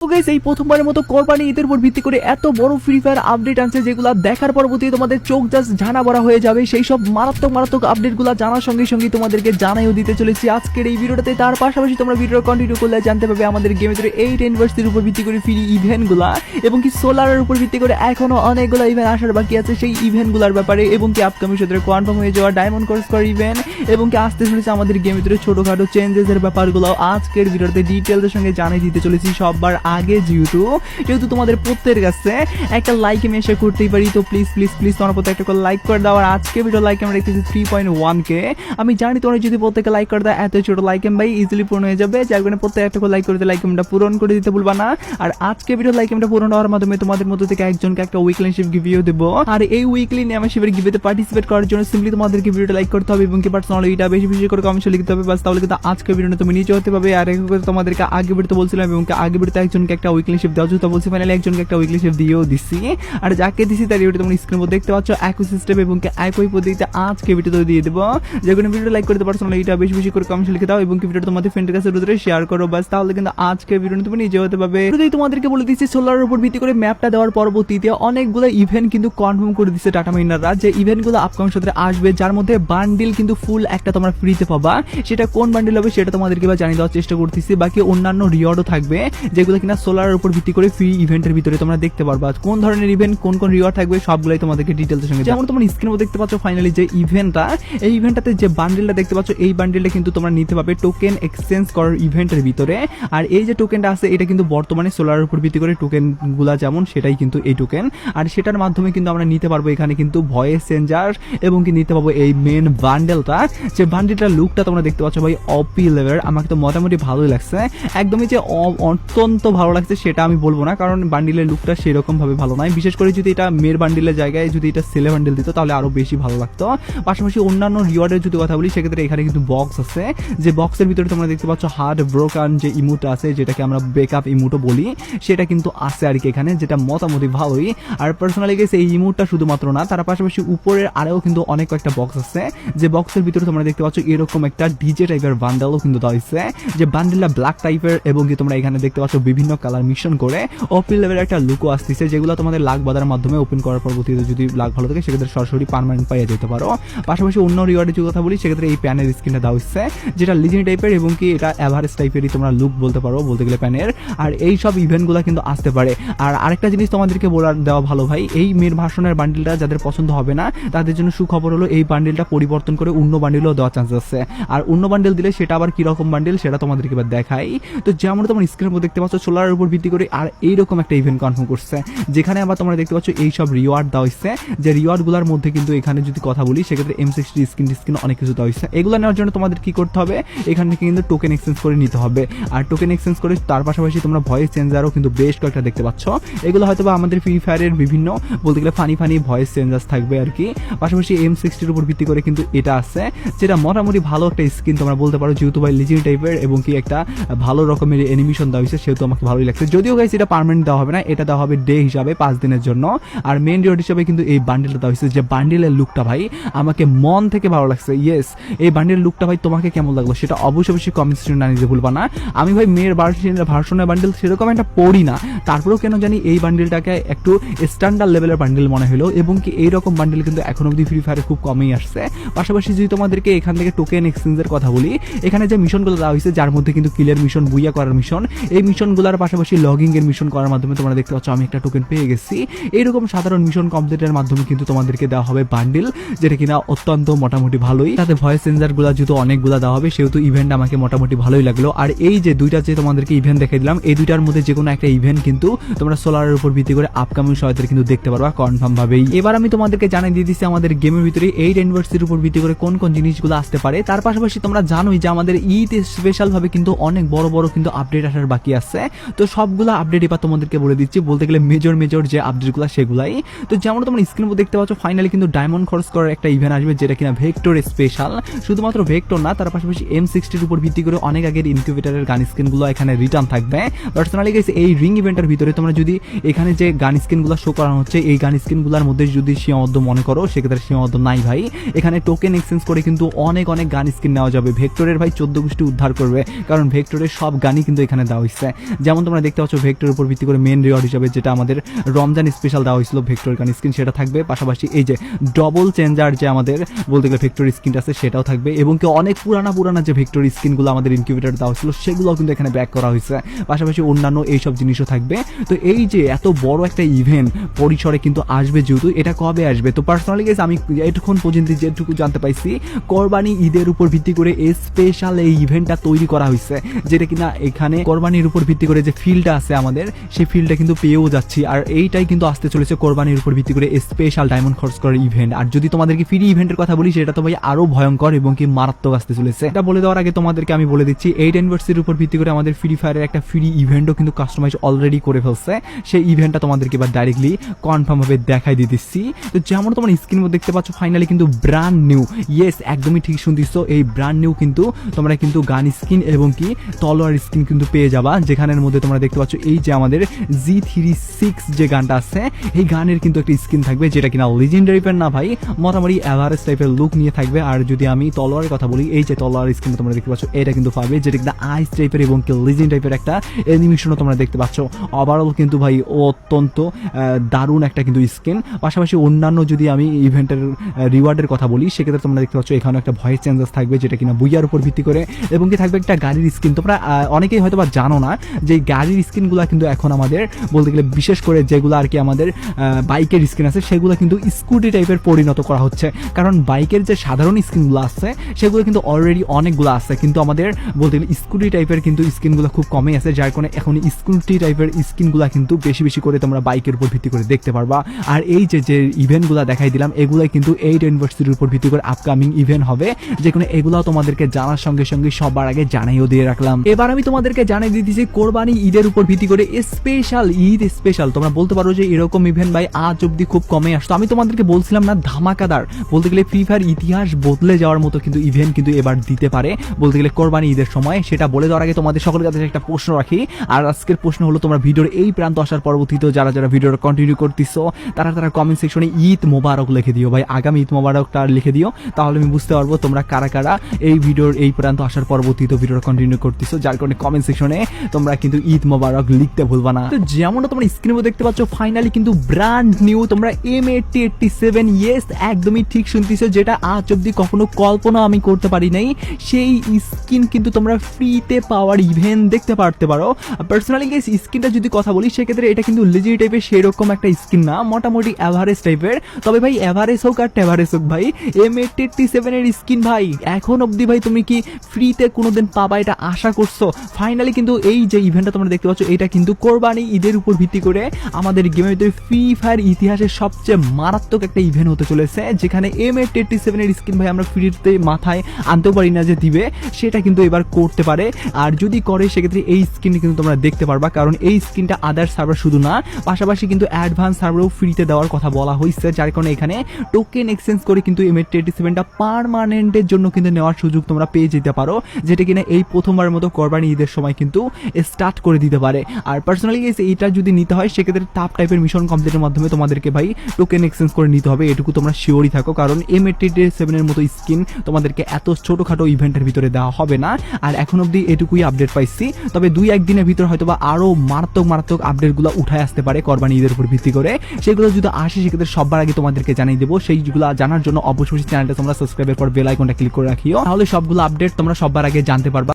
তো guys, এই প্রথমবারের মতো কোরবানি ঈদের উপর ভিত্তি করে এত বড় ফ্রি ফায়ার আপডেট আনছে যেগুলো দেখার পরবর্তী তোমাদের চোখ জাস্ট ঝানা ভরা হয়ে যাবে। সেই সব মারাত্মক মারাত্মক আপডেটগুলো জানার সঙ্গে সঙ্গে তোমাদেরকে জানাইও দিতে চলেছি আজকের এই ভিডিওটাতে। তার পাশাপাশি তোমরা ভিডিও কন্টিনিউ করলে জানতে পারবে আমাদের গেমের ভিতরে এই ইউনিভার্সিটির উপর ভিত্তি করে ফ্রি ইভেন্টগুলা এবং কি সোলারের উপর ভিত্তি করে এখনও অনেকগুলো ইভেন্ট আসার বাকি আছে সেই ইভেন্টগুলোর ব্যাপারে এবং কি আপকামিং সাথে কনফার্ম হয়ে যাওয়া ডায়মন্ড কোর্স কর ইভেন্ট এবং কি আসতে চলেছে আমাদের গেমের ভিতরে ছোটখাটো চেঞ্জেস এর ব্যাপারগুলো আজকের ভিডিওতে ডিটেলসের সঙ্গে জানিয়ে দিতে চলেছি সববার আগে যেহেতু যেহেতু তোমাদের প্রত্যেকের কাছে একটা লাইক আমি এসে করতেই পারি, তো প্লিজ প্লিজ প্লিজ তোমার প্রত্যেক একটা করে লাইক করে দাও। আর আজকে ভিডিও লাইক আমরা রেখেছি থ্রি পয়েন্ট ওয়ান কে আমি জানি তোমরা যদি প্রত্যেকে লাইক করে দাও, এত ছোট লাইক এম ভাই ইজিলি পূরণ হয়ে যাবে। যার কারণে প্রত্যেক একটা করে লাইক করে লাইক এমটা পূরণ করে দিতে ভুলবা না। আর আজকে ভিডিও লাইক এমটা পূরণ হওয়ার মাধ্যমে তোমাদের মধ্যে থেকে একজনকে একটা উইকলি শিপ গিভিও দেবো। আর এই উইকলি নেমাশিপের গিভেতে পার্টিসিপেট করার জন্য সিম্পলি তোমাদেরকে ভিডিওটা লাইক করতে হবে এবং কি পার্সোনালি এটা বেশি বেশি করে কমেন্টে লিখতে হবে। বাস, তাহলে কিন্তু আজকে ভিডিওটা তুমি নিচে হতে পারবে। আর করে তোমাদেরকে আগে ভিডিওতে বলছিলাম এবং আগে ভিডিওতে একজনকে একটা উইকলি শিপ দেওয়া যেটা বলছি ফাইনালি একজনকে একটা উইকলি শিপ দিয়েও দিচ্ছি আর যাকে দিছি তার ভিডিও তোমরা স্ক্রিন দেখতে পাচ্ছ একই সিস্টেম এবং একই পদ্ধতিতে আজকে ভিডিওতে দিয়ে দেবো। যে কোনো ভিডিও লাইক করতে পারছ না এটা বেশি বেশি করে কমেন্ট লিখে দাও এবং ভিডিওটা তোমাদের ফ্রেন্ডের কাছে দ্রুত শেয়ার করো বাস তাহলে কিন্তু আজকে ভিডিও তুমি নিজে হতে পারবে। তোমাদেরকে বলে দিচ্ছি সোলারের উপর ভিত্তি করে ম্যাপটা দেওয়ার পরবর্তীতে অনেকগুলো ইভেন্ট কিন্তু কনফার্ম করে দিচ্ছে টাটা মাইনাররা যে ইভেন্টগুলো আপকামিং সাথে আসবে, যার মধ্যে বান্ডিল কিন্তু ফুল একটা তোমরা ফ্রিতে পাবা। সেটা কোন বান্ডিল হবে সেটা তোমাদেরকে এবার জানিয়ে দেওয়ার চেষ্টা করতেছি। বাকি অন্যান্য রিওয়ার্ডও থাকবে, যেগুলো কিনা সোলারের উপর ভিত্তি করে ফ্রি ইভেন্টের ভিতরে তোমরা দেখতে পারবা কোন ধরনের ইভেন্ট কোন কোন রিওয়ার্ড থাকবে, সবগুলাই তোমাদেরকে ডিটেলসের সঙ্গে যেমন তোমরা স্ক্রিনে দেখতে পাচ্ছ ফাইনালি যে ইভেন্টটা এই ইভেন্টটাতে যে বান্ডিলটা দেখতে পাচ্ছ, এই বান্ডিলটা কিন্তু তোমরা নিতে পারবে টোকেন এক্সচেঞ্জ করার ইভেন্টের ভিতরে। আর এই যে টোকেনটা আছে, এটা কিন্তু বর্তমানে সোলারের উপর ভিত্তি করে টোকেনগুলা যেমন, সেটাই কিন্তু এই টোকেন আর সেটার মাধ্যমে কিন্তু আমরা নিতে পারব এখানে কিন্তু ভয়েস চেঞ্জার এবং কি নিতে পারব এই মেন বান্ডেলটা যে বান্ডেলটার লুকটা তোমরা দেখতে পাচ্ছ ভাই অপি লেভেল আমাকে তো মোটামুটি ভালোই লাগছে। একদমই যে অত্যন্ত ভালো লাগছে সেটা আমি বলব না, কারণ বান্ডিলের লুকটা সেরকম ভাবে ভালো নয় বিশেষ করে যদি এটা মেয়ের বান্ডিলের জায়গায় যদি এটা সেলে বান্ডিল দিত, তাহলে আরও বেশি ভালো লাগতো। পাশাপাশি অন্যান্য রিওয়ার্ডের যদি কথা বলি, সেক্ষেত্রে এখানে কিন্তু বক্স আছে। যে বক্সের ভিতরে তোমরা দেখতে পাচ্ছ হার্ড ব্রোকান যে ইমুটা আছে, যেটাকে আমরা বেকআপ ইমুটো বলি, সেটা কিন্তু আছে আর কি এখানে, যেটা মোটামুটি ভালোই। আর পার্সোনালি গেছে এই ইমুটটা শুধুমাত্র না, তার পাশাপাশি উপরের আরও কিন্তু অনেক কয়েকটা বক্স আছে। যে বক্সের ভিতরে তোমরা দেখতে পাচ্ছ এরকম একটা ডিজে টাইপের বান্ডেলও কিন্তু দেওয়া হয়েছে। যে বান্ডেলটা ব্ল্যাক টাইপের এবং কি তোমরা এখানে দেখতে পাচ্ছ বিভিন্ন কালার মিশন করে ওপেন লেভেলের একটা লুকও আসতেছে, যেগুলো তোমাদের লাখ বাজারের মাধ্যমে ওপেন করার পরবর্তীতে যদি লাখ ভালো থাকে, সেক্ষেত্রে সরাসরি পারমানেন্ট পাইয়ে যেতে পারো। পাশাপাশি অন্য রিওয়ার্ডের যদি কথা বলি, সেক্ষেত্রে এই প্যানের স্ক্রিনটা দেওয়া হচ্ছে যেটা লিজেন্ড টাইপের এবং কি এটা অ্যাভারেজ টাইপেরই তোমরা লুক বলতে পারো, বলতে গেলে প্যানের আর এই সব ইভেন্টগুলো কিন্তু আসতে পারে। আর আরেকটা জিনিস তোমাদেরকে বলার, দেওয়া ভালো ভাই, এই মেয়ের ভাষণের বান্ডিলটা যাদের পছন্দ হবে না, তাদের জন্য সুখবর হলো এই বান্ডিলটা পরিবর্তন করে অন্য বান্ডিলও দেওয়ার চান্স আছে। আর অন্য বান্ডিল দিলে সেটা আবার কীরকম বান্ডিল সেটা তোমাদেরকে এবার দেখাই। তো যেমন তোমার স্ক্রিনের মধ্যে দেখতে পাচ্ছ সোলারের উপর ভিত্তি করে আর এইরকম একটা ইভেন্ট কনফার্ম করছে। যেখানে আবার তোমরা দেখতে পাচ্ছ এই সব রিওয়ার্ড দেওয়া হচ্ছে যে রিওয়ার্ডগুলোর মধ্যে কিন্তু এখানে যদি কথা বলি, সেক্ষেত্রে এম সিক্সটি স্ক্রিন স্ক্রিন অনেক কিছু দেওয়া হচ্ছে এগুলো নেওয়ার জন্য তোমাদের কি করতে হবে? এখান থেকে কিন্তু টোকেন এক্সচেঞ্জ করে নিতে হবে। আর টোকেন এক্সচেঞ্জ করে তার পাশাপাশি তোমরা ভয়েস চেঞ্জারও কিন্তু বেশ কয়েকটা দেখতে পাচ্ছ। এগুলো হয়তো বা আমাদের ফ্রি ফায়ারের বিভিন্ন, বলতে গেলে ফানি ফানি ভয়েস চেঞ্জার্স থাকবে আর কি। পাশাপাশি এম সিক্সটির উপর ভিত্তি করে কিন্তু এটা আছে, যেটা মোটামুটি ভালো একটা স্কিন তোমরা বলতে পারো, যেহেতু ভাই লিজিং টাইপের এবং কি একটা ভালো রকমের অ্যানিমেশন দেওয়া হয়েছে সেহেতু আমাকে ভালোই লাগছে। যদিও গাইস এটা পার্মানেন্ট দেওয়া হবে না, এটা দেওয়া হবে ডে হিসাবে পাঁচ দিনের জন্য। আর মেন রিওয়ার্ড হিসাবে কিন্তু এই বান্ডেলটা দেওয়া হয়েছে, যে বান্ডেলের লুকটা ভাই, আমাকে মন থেকে ভালো লাগছে। ইয়েস এই বান্ডেলের লুকটা ভাই তোমাকে কেমন লাগল সেটা অবশ্যই অবশ্যই কমেন্ট সেকশনে না নিজে ভুলবা না। আমি ভাই মেয়ের ভার্সনের ভার্সনের বান্ডেল সেরকম একটা পড়ি না। তারপরেও কেন জানি এই বান্ডেলটাকে একটু স্ট্যান্ডার্ড লেভেলের বান্ডেল মনে হলো, এবং কি এইরকম বান্ডেল কিন্তু এখন অবধি ফ্রি ফায়ারে খুব কমই আসছে। পাশাপাশি যদি তোমাদেরকে এখান থেকে টোকেন এক্সচেঞ্জের কথা বলি, এখানে যে মিশনগুলো দেওয়া হয়েছে, যার মধ্যে কিন্তু কিলের মিশন বুইয়া করার মিশন এই মিশনগুলোর পাশাপাশি লগিং এর মিশন করার মাধ্যমে তোমরা দেখতে পাচ্ছ, আমি একটা টোকেন পেয়ে গেছি। এইরকম সাধারণ মিশন কমপ্লিটের মাধ্যমে কিন্তু তোমাদেরকে দেওয়া হবে বান্ডিল যেটা কিনা অত্যন্ত মোটামুটি ভালোই। তাতে ভয়েস চেঞ্জারগুলা যেহেতু অনেকগুলা দেওয়া হবে, সেহেতু ইভেন্ট আমাকে মোটামুটি ভালোই লাগল। আর এই যে দুইটা যে তোমাদেরকে ইভেন্ট দেখে দিলাম, এই দুইটার মধ্যে যে কোনো একটা ইভেন্ট কিন্তু তোমরা সোলারের উপর ভিত্তি করে আপকামিং সময়দের কিন্তু দেখতে পারবা কনফার্ম ভাবেই। এবার আমি তোমাদেরকে জানিয়ে দিয়ে দিচ্ছি আমাদের গেমের ভিতরে এই ইউনিভার্সিটির উপর ভিত্তি করে কোন কোন জিনিসগুলো আসতে পারে। তার পাশাপাশি তোমরা জানোই যে আমাদের ঈদ স্পেশাল ভাবে কিন্তু অনেক বড় বড় কিন্তু আপডেট আসার বাকি আছে। তো সবগুলো আপডেট এবার তোমাদেরকে বলে দিচ্ছি। বলতে গেলে মেজর মেজর যে আপডেটগুলো সেগুলাই। তো যেমন তোমরা স্ক্রিন দেখতে পাচ্ছ ফাইনালি কিন্তু ডায়মন্ড খরচ করার একটা ইভেন্ট আসবে, যেটা কিনা ভেক্টর স্পেশাল শুধুমাত্র ভেক্টর না, তার পাশাপাশি এম সিক্সটির উপর ভিত্তি করে অনেক আগের ইনকিউবেটারের গান স্ক্রিনগুলো এখানে রিটার্ন থাকবে। পার্সোনালি গেছে এই রিং ইভেন্টের ভিতরে তোমরা যদি এখানে যে গান স্ক্রিনগুলো শো করানো হচ্ছে, এই গান স্ক্রিনগুলোর মধ্যে যদি সীমাবদ্ধ মনে করো, সেক্ষেত্রে সীমাবদ্ধ নাই ভাই। এখানে টোকেন এক্সচেঞ্জ করে কিন্তু অনেক অনেক গান স্ক্রিন নেওয়া যাবে। ভেক্টরের ভাই চোদ্দ গোষ্ঠী উদ্ধার করবে, কারণ ভেক্টরের সব গানই কিন্তু এখানে দেওয়া হচ্ছে যেমন তোমরা দেখতে পাচ্ছ ভেক্টর উপর ভিত্তি করে মেন রিওয়ার্ড হিসাবে যেটা আমাদের রমজান স্পেশাল দেওয়া হয়েছিল ভেক্টর গান স্কিন সেটা থাকবে। পাশাপাশি এই যে ডবল চেঞ্জার যে আমাদের বলতে গেলে ভেক্টর স্কিনটা আছে, সেটাও থাকবে। এবং কি অনেক পুরানা পুরানা যে ভেক্টর স্কিনগুলো আমাদের ইনকিউবেটার দেওয়া হয়েছিল, সেগুলোও কিন্তু এখানে ব্যাক করা হয়েছে। পাশাপাশি অন্যান্য এইসব জিনিসও থাকবে। তো এই যে এত বড় একটা ইভেন্ট পরিসরে কিন্তু আসবে যেহেতু, এটা কবে আসবে? তো পার্সোনালি গেছে আমি এতক্ষণ পর্যন্ত যেটুকু জানতে পাইছি, কোরবানি ঈদের উপর ভিত্তি করে স্পেশাল এই ইভেন্টটা তৈরি করা হয়েছে, যেটা কিনা এখানে কোরবানির উপর ভিত্তি করে যে ফিল্ডটা আছে আমাদের, সেই ফিল্ডটা কিন্তু পেয়েও যাচ্ছি। আর এইটাই কিন্তু আসতে চলেছে কোরবানির উপর ভিত্তি করে স্পেশাল ডায়মন্ড খরচ করার ইভেন্ট আর যদি তোমাদেরকে ফ্রি ইভেন্টের কথা বলি, সেটা তো ভাই আরও ভয়ঙ্কর এবং কি মারাত্মক আসতে চলেছে। এটা বলে দেওয়ার আগে তোমাদেরকে আমি বলে দিচ্ছি এইট অ্যানিভার্সারির উপর ভিত্তি করে আমাদের ফ্রি ফায়ারের একটা ফ্রি ইভেন্টও কিন্তু কাস্টমাইজ অলরেডি করে ফেলছে। সেই ইভেন্টটা তোমাদেরকে এবার ডাইরেক্টলি কনফার্ম ভাবে দেখাই দিয়ে দিচ্ছি। তো যেমন তোমার স্ক্রিন দেখতে পাচ্ছ ফাইনালি কিন্তু ব্র্যান্ড নিউ ইয়েস একদমই ঠিক শুনতেছ, এই ব্র্যান্ড নিউ কিন্তু তোমরা কিন্তু গান স্কিন এবং কি তলোয়ার স্কিন কিন্তু পেয়ে যাবা, যেখানের মধ্যে তোমরা দেখতে পাচ্ছ, এই যে আমাদের জি থ্রি সিক্স যে গানটা আছে, এই গানের কিন্তু একটা স্কিন থাকবে যেটা কিনা লিজেন্ডারি টাইপের না ভাই, মোটামুটি অ্যাভারেজ টাইপের লুক নিয়ে থাকবে। আর যদি আমি তলোয়ারের কথা বলি, এই যে তলোয়ার স্কিন তোমরা দেখতে পাচ্ছ, এটা কিন্তু পাবে যেটা কিনা আইস টাইপের এবং লিজেন্ড টাইপের একটা অ্যানিমেশনও তোমরা দেখতে পাচ্ছ। ওভারঅল কিন্তু ভাই অত্যন্ত দারুণ একটা কিন্তু স্কিন পাশাপাশি অন্যান্য যদি আমি ইভেন্টের রিওয়ার্ডের কথা বলি, সেক্ষেত্রে তোমরা দেখতে পাচ্ছ এখানে একটা ভয়েস চেঞ্জেস থাকবে যেটা কিনা বুইয়ার উপর ভিত্তি করে। এবং কি থাকবে একটা গাড়ির স্কিন তোমরা অনেকেই হয়তো বা জানো না যে এই গাড়ির স্কিনগুলো কিন্তু এখন আমাদের, বলতে গেলে বিশেষ করে যেগুলো আর কি আমাদের বাইকের স্কিন আছে, সেগুলো কিন্তু স্কুটি টাইপের পরিণত করা হচ্ছে। কারণ বাইকের যে সাধারণ স্কিনগুলো আছে, সেগুলো কিন্তু অলরেডি অনেকগুলো আছে। কিন্তু আমাদের, বলতে গেলে স্কুটি টাইপের কিন্তু স্কিনগুলো খুব কমই আছে, যার কারণে এখন স্কুটি টাইপের স্কিনগুলো কিন্তু বেশি বেশি করে তোমরা বাইকের উপর ভিত্তি করে দেখতে পারবা। আর এই যে যে ইভেন্টগুলো দেখাই দিলাম, এগুলাই কিন্তু এইট ইউনিভার্সিটির উপর ভিত্তি করে আপকামিং ইভেন্ট হবে। যেখানে এগুলাও তোমাদেরকে জানার সঙ্গে সঙ্গে সবার আগে জানাইও দিয়ে রাখলাম। এবার আমি তোমাদেরকে জানিয়ে দিতেছি কোরবানি ঈদের উপর ভিত্তি করে স্পেশাল ঈদ স্পেশাল তোমরা বলতে পারো যে এরকম ইভেন্ট ভাই আজ অব্দি খুব কমে আসতো। আমি তোমাদেরকে বলছিলাম না, ধামাকাদার। বলতে গেলে ফ্রি ফায়ার ইতিহাস বদলে যাওয়ার মতো কিন্তু ইভেন্ট কিন্তু এবার দিতে পারে। বলতে গেলে কোরবানি ঈদের সময়, সেটা বলে দেওয়ার আগে তোমাদের সকলের কাছে একটা প্রশ্ন রাখি। আর আজকের প্রশ্ন হলো, তোমরা ভিডিওর এই প্রান্ত আসার পরবর্তীতে যারা যারা ভিডিওটা কন্টিনিউ করতেছো, তারা তারা কমেন্ট সেকশনে ঈদ মোবারক লিখে দিও ভাই। আগামী ঈদ মোবারকটা লিখে দিও। তাহলে আমি বুঝতে পারব তোমরা কারা কারা এই ভিডিওর এই প্রান্ত আসার পরবর্তীতে ভিডিওটা কন্টিনিউ করতেছো। যার কারণে কমেন্ট সেকশনে তোমরা কিন্তু ঈদ মোবারক লিখতে ভুলবা না। তো যেমনটা তোমরা স্ক্রিনে দেখতে পাচ্ছ ফাইনালি কিন্তু ব্র্যান্ড নিউ তোমরা M eighty eighty seven yes একদমই ঠিক শুনতেছো, যেটা আজ অব্দি কখনো কল্পনা আমি করতে পারি নাই। সেই স্কিন কিন্তু তোমরা ফ্রিতে পাওয়ার ইভেন্ট দেখতে পারতে পারো। পার্সোনালি গেস স্কিনটা যদি কথা বলি, সেক্ষেত্রে এটা কিন্তু লিজি টাইপের সেরকম একটা স্কিন না, মোটামুটি অ্যাভারেজ টাইপের তবে ভাই অ্যাভারেজ হোক আর ট্যাভারেজ হোক ভাই এম এইটটি এইটটি সেভেনের স্কিন ভাই, এখন অবধি ভাই তুমি কি ফ্রিতে কোনোদিন পাবা এটা আশা করছ? ফাইনালি কিন্তু এই যে ইভেন্টটা তোমরা দেখতে পাচ্ছ এটা কিন্তু কোরবানি ঈদের উপর ভিত্তি করে আমাদের গেমের ভিতরে ফ্রি ফায়ার ইতিহাসের সবচেয়ে মারাত্মক একটা ইভেন্ট হতে চলেছে, যেখানে এম এইট এইটটি সেভেনের স্কিন ভাই আমরা ফ্রিতে মাথায় আনতেও পারি না যে দিবে, সেটা কিন্তু এবার করতে পারে। আর যদি করে, সেক্ষেত্রে এই স্কিন কিন্তু তোমরা দেখতে পারবা, কারণ এই স্কিনটা আদার সার্ভার শুধু না, পাশাপাশি কিন্তু অ্যাডভান্স সার্ভারও ফ্রিতে দেওয়ার কথা বলা হয়েছে যার কারণে এখানে টোকেন এক্সচেঞ্জ করে কিন্তু এম এইট এইটটি সেভেনটা পারমানেন্টের জন্য কিন্তু নেওয়ার সুযোগ তোমরা পেয়ে যেতে পারো, যেটা কিনা এই প্রথমবার মতো কোরবানি ঈদের সময় কিন্তু স্টার্ট করে দিতে পারে। আর পার্সোনালি এইটা যদি নিতে হয়, সেক্ষেত্রে টাপ টাইপের মিশন কমপ্লিটের মাধ্যমে তোমাদেরকে ভাই টোকেন এক্সচেঞ্জ করে নিতে হবে। এটুকু তোমরা শিওরই থাকো, কারণ এম এইটটি সেভেনের মতো স্কিন তোমাদেরকে এত ছোটোখাটো ইভেন্টের ভিতরে দেওয়া হবে না। আর এখন অবধি এটুকুই আপডেট পাইছি। তবে দুই একদিনের ভিতরে হয়তো বা আরও মারাত্মক মারাত্মক আপডেটগুলো উঠায় আসতে পারে কোরবানি ঈদের উপর ভিত্তি করে। সেগুলো যদি আসে, সেক্ষেত্রে সবার আগে তোমাদেরকে জানিয়ে দেবো। সেইগুলো জানার জন্য অবশ্যই চ্যানেলটা তোমরা সাবস্ক্রাইবের পর বেল আইকনটা ক্লিক করে রাখিও। তাহলে সবগুলো আপডেট তোমরা সবার আগে জানতে পারবা।